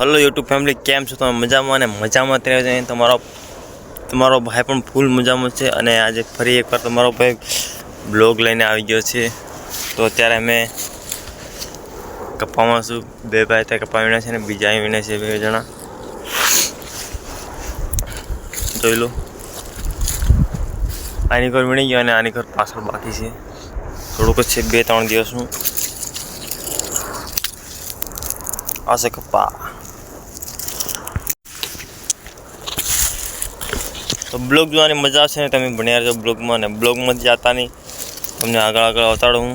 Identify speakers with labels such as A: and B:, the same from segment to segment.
A: Hello YouTube family કેમ છો? તમે મજામાં અને મજામાં ત્યારે જઈને તમારો તમારો ભાઈ પણ ફૂલ મજામાં છે અને આજે ફરી એકવાર તમારો ભાઈ બ્લોગ લઈને આવી ગયો છે. તો અત્યારે અમે કપામાં છું. બે ભાઈ ત્યાં કપા વીણે છે અને બીજા અહીં છે બે જણા. જોઈ લો. આની ઘર વીણી ગયો અને આની ઘર પાછળ બાકી છે. થોડુંક જ છે, બે ત્રણ દિવસનું. આ છે કપા. તો બ્લોગ જોવાની મજા આવશે ને તમે ભણ્યા છો બ્લોગમાં અને બ્લોગમાં જતા નહીં. તમને આગળ આગળ અવતાડું હું.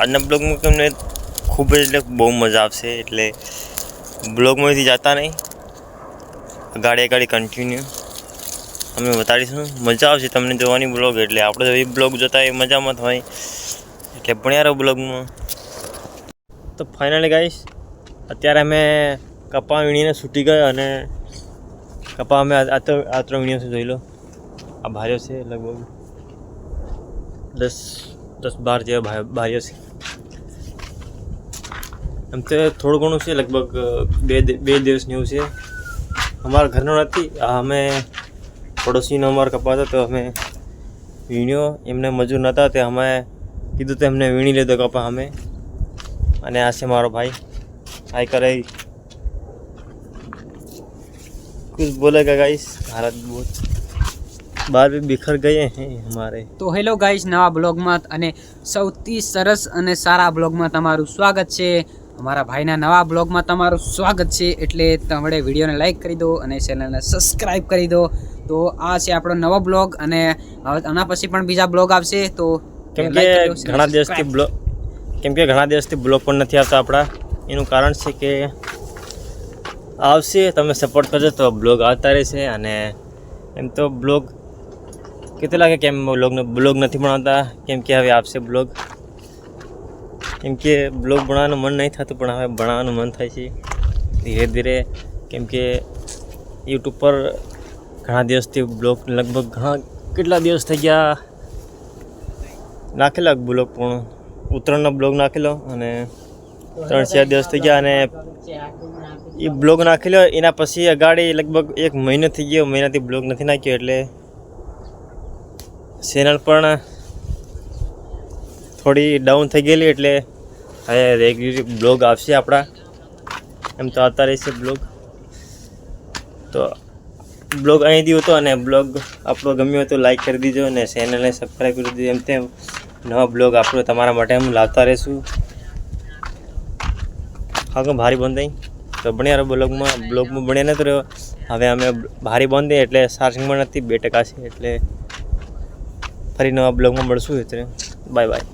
A: આજના બ્લોગમાં તમને ખૂબ જ એટલે બહુ મજા આવશે એટલે બ્લોગમાંથી જતા નહીં. ગાડી ગાડી કન્ટિન્યુ અમે બતાડીશું. મજા આવશે તમને જોવાની બ્લોગ એટલે આપણે એ બ્લોગ જોતા એ મજામાં થાય એટલે ભણ્યા બ્લોગમાં. તો ફાઇનલી ગાઈશ અત્યારે અમે કપા વીણીને છૂટી ગયા અને કપા અમે આ તો આ ત્રણ જોઈ લો. આ ભાર્યો છે લગભગ દસ દસ બાર જેવા ભાર્યો છે. એમ તો થોડું ઘણું છે, લગભગ બે બે દિવસની એવું છે. અમારા ઘરનો નથી અમે પડોશીનો અમારો કપાતો તો અમે વીણ્યો. એમને મજૂર નહોતા તે અમે કીધું તો એમને વીણી લીધો કપા અમે. અને આ છે મારો ભાઈ. આ કરે कुछ बोलेगा गाइस भारत बहुत बाहर भी बिखर गए हैं हमारे
B: તો હેલો ગાઈસ નવા બ્લોગમાં અને સૌથી સરસ અને સારા બ્લોગમાં તમારું સ્વાગત છે અમારા ભાઈના નવા બ્લોગમાં તમારું સ્વાગત છે એટલે તમે વિડીયોને લાઈક કરી દો અને ચેનલને સબસ્ક્રાઈબ કરી દો તો આ છે આપણો નવો બ્લોગ અને હવે આના પછી પણ બીજા બ્લોગ આવશે તો
A: કેમ કે
B: like કરી દો,
A: ઘણા દિવસથી
B: subscribe.
A: બ્લોગ કેમ કે ઘણા દિવસથી બ્લોગ પણ નથી આવતા આપણા એનું કારણ છે કે આવશે, તમે સપોર્ટ કરજો તો બ્લોગ આવતા રહેશે અને એમ તો બ્લોગ કેટલા લાગે કેમ બ્લોગનો બ્લોગ નથી બનાવતા કેમ કે હવે આવશે બ્લોગ કેમ કે બ્લોગ બનાવવાનું મન નહીં થતું, પણ હવે બનાવવાનું મન થાય છે. ધીરે ધીરે, કેમ કે યુટ્યુબ પર ઘણા દિવસથી બ્લોગ લગભગ ઘણા કેટલા દિવસ થઈ ગયા? નાખેલા બ્લોગ પણ ઉત્તરાયણનો બ્લોગ નાખેલો અને ત્રણ ચાર દિવસ થઈ ગયા અને એ બ્લોગ નાખેલો, એના પછી અગાડી લગભગ એક મહિનો થઈ ગયો, મહિનાથી બ્લોગ નથી નાખ્યો એટલે ચેનલ પણ થોડી ડાઉન થઈ ગયેલી એટલે હવે રેગ્યુલર બ્લોગ આવશે આપણા. એમ તો આવતા રહેશે બ્લોગ. તો બ્લોગ અહીંથી હતો અને બ્લોગ આપણો ગમ્યો હતો લાઈક કરી દીજો અને ચેનલને સબસ્ક્રાઈબ કરી દીજો. એમ તેમ નવા બ્લોગ આપણો તમારા માટે હું લાવતા રહીશું. હા ભારી બંધ થઈ તો ભણ્યા રહો બ્લોગમાં. બ્લોગમાં ભણ્યા નથી રહ્યો. હવે અમે ભારી બંધ એટલે ચાર્જિંગમાં નથી, બે ટકા છે એટલે ફરી નવા બ્લોગમાં મળશું એટલે બાય બાય.